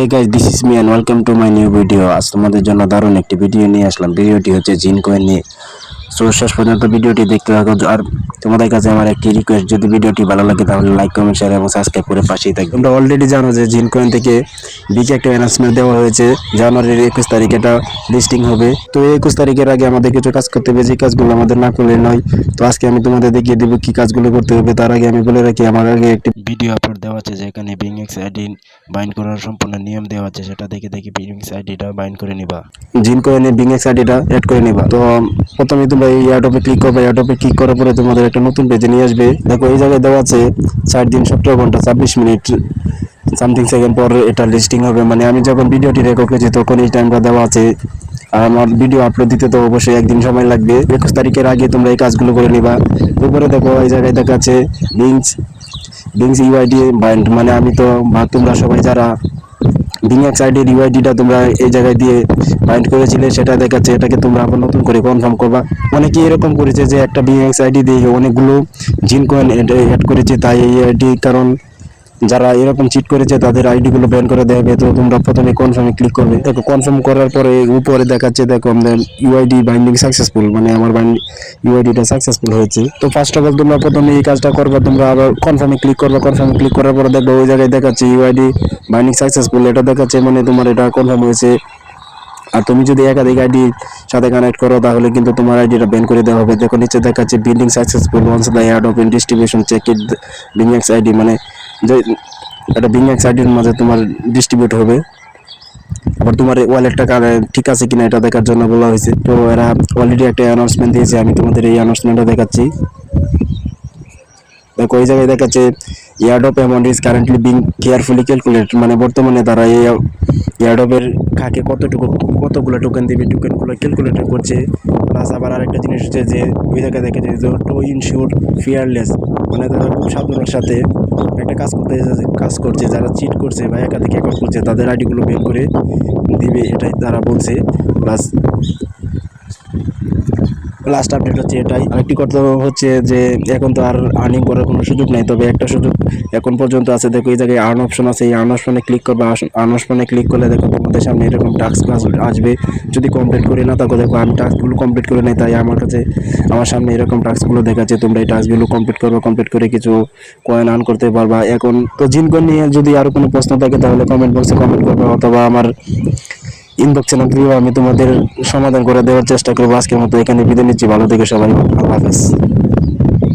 Hey guys this is me and welcome to my new video আজ তোমাদের জন্য দারুণ একটি ভিডিও নিয়ে আসলাম। ভিডিওটি হচ্ছে জিন কয়েন নিয়ে। সো শেষ পর্যন্ত ভিডিওটি দেখতে থাকো আর তোমাদের কাছে আমার একটি রিকোয়েস্ট যদি ভিডিওটি ভালো লাগে তাহলে লাইক কমেন্ট শেয়ার এবং সাবস্ক্রাইব করে পাশেই থাকবে। তোমরা অলরেডি জানো যে জিন কয়েন থেকে বিকে একটা অ্যানাউন্সমেন্ট দেওয়া হয়েছে। জানুয়ারির একুশ তারিখ এটা লিস্টিং হবে। তো একুশ তারিখের আগে আমাদের কিছু কাজ করতে হবে। যে কাজগুলো আমাদের না করলে নয়। তো আজকে আমি তোমাদের দেখিয়ে দেবো কি কাজগুলো করতে হবে। তার আগে আমি বলে রাখি, আমার আগে একটি ভিডিও আপলোড দেওয়া আছে, যেখানে বিংএক্স আইডি বাইন্ড করার সম্পূর্ণ নিয়ম দেওয়া আছে। সেটা দেখে দেখে বিংএক্স আইডিটা বাইন্ড করে নিবা। জিন কয়েনে বিংএক্স আইডিটা অ্যাড করে নিবা। তো প্রথমে তোমরা এই অ্যাডপে ক্লিক করবে। অ্যাডপে ক্লিক করার পরে তোমাদের একটা নতুন পেজে নিয়ে আসবে। দেখো, এই জায়গায় দেওয়া আছে, চার দিন সতেরো ঘণ্টা, ছাব্বিশ মিনিট সামথিং সেকেন্ড পর এটা লিস্টিং হবে। মানে আমি যখন ভিডিওটি রেকর্ড করেছি, তখন এই টাইমটা দেওয়া আছে। আর আমার ভিডিও আপলোড দিতে তো অবশ্যই একদিন সময় লাগবে। একুশ তারিখের আগে তোমরা এই কাজগুলো করে নিবা। উপরে দেখো, এই জায়গায় দেখা আছে লিঙ্কস বিংস ইউআইডি বাইন্ড মানে আমি তো বা তোমরা সবাই যারা বিংএক্স সাইডে ইউআইডিটা তোমরা এই জায়গায় দিয়ে বাইন্ড করেছিলে, সেটা দেখাচ্ছে, এটাকে তোমরা আবার নতুন করে কনফার্ম করবা। অনেকে এরকম করেছে যে একটা বিএক্স আইডি দিয়ে অনেকগুলো জিন কয়েন অ্যাড করেছে, তাই এই আইডি কারণ যারা এরকম চিট করেছে, তাদের আইডি গুলো ব্যান করে দেবে। তো তোমরা প্রথমে কনফার্মে ক্লিক করবে। দেখো কনফার্ম করার পরে উপরে দেখাচ্ছে, দেখো আমাদের ইউআইডি বাইন্ডিং সাকসেসফুল মানে আমার ইউআইডিটা সাকসেসফুল হয়েছে। তো ফার্স্ট অফ অল তোমরা প্রথমে এই কাজটা করবে, তোমরা আবার কনফার্মে ক্লিক করবে। কনফার্মে ক্লিক করার পরে দেখবে, ওই জায়গায় দেখাচ্ছে ইউআইডি বাইন্ডিং সাকসেসফুল এটা দেখাচ্ছে মানে তোমার এটা কনফার্ম হয়েছে। আর তুমি যদি একাধিক আইডি সাথে কানেক্ট করো, তাহলে কিন্তু তোমার আইডিটা ব্যান করে দেওয়া হবে। দেখো, নিচে দেখাচ্ছে building successful once the add of in distribution check it BingX ID মানে যে এটা বিংএক্স আইডির মাঝে তোমার ডিস্ট্রিবিউট হবে। আবার তোমার ওয়ালেটটা ঠিক আছে কিনা এটা দেখার জন্য বলা হয়েছে। তো এরা অলরেডি একটা অ্যানাউন্সমেন্ট দিয়েছে, আমি তোমাদের এই অ্যানাউন্সমেন্টটা দেখাচ্ছি। দেখো, এই জায়গায় দেখাচ্ছে airdrop amount is currently being carefully calculate মানে বর্তমানে তারা এই ইয়ারডপের খাকে কতটুকু, কতগুলো টোকেন দিবে টোকেনগুলো ক্যালকুলেট করছে। প্লাস আবার আরেকটা জিনিস হচ্ছে যে, ওই জায়গায় দেখে যে টু ইনশিওর ফিয়ারলেস মানে তারা খুব সাবধানের সাথে একটা কাজ করতে কাজ করছে, যারা চিট করছে বা একাধিক অ্যাকাউন্ট করছে তাদের আইডিগুলো বের করে দিবে, এটাই তারা বলছে। প্লাস লাস্ট আপডেট হচ্ছে এটাই। আরেকটি কথা হচ্ছে যে, এখন তো আর আর্নিং করার কোনো সুযোগ নেই। তবে একটা সুযোগ এখন পর্যন্ত আছে। দেখো, এই জায়গায় আর্ন অপশন আছে। এই আর্ন অপশনে ক্লিক করবে। আর্ন অপশনে ক্লিক করলে দেখো তোমাদের সামনে এরকম টাস্ক আসবে। যদি কমপ্লিট করে না থাকো দেখো আমি টাস্কগুলো কমপ্লিট করে নেই। তাই আমার কাছে, আমার সামনে এরকম টাস্কগুলো দেখাচ্ছে। তোমরা এই টাস্কগুলো কমপ্লিট করবে। কমপ্লিট করে কিছু কয়েন আর্ন করতে পারবা। এখন তো জিনকন নিয়ে যদি আরও কোনো প্রশ্ন থাকে, তাহলে কমেন্ট বক্সে কমেন্ট করবে। অথবা আমার ইনবক্সে দিয়ে আমি তোমাদের সমাধান করে দেওয়ার চেষ্টা করব। আজকের মতো এখানে বিদায় নিচ্ছি। ভালো থেকে সবাই। আল্লাহ হাফেজ।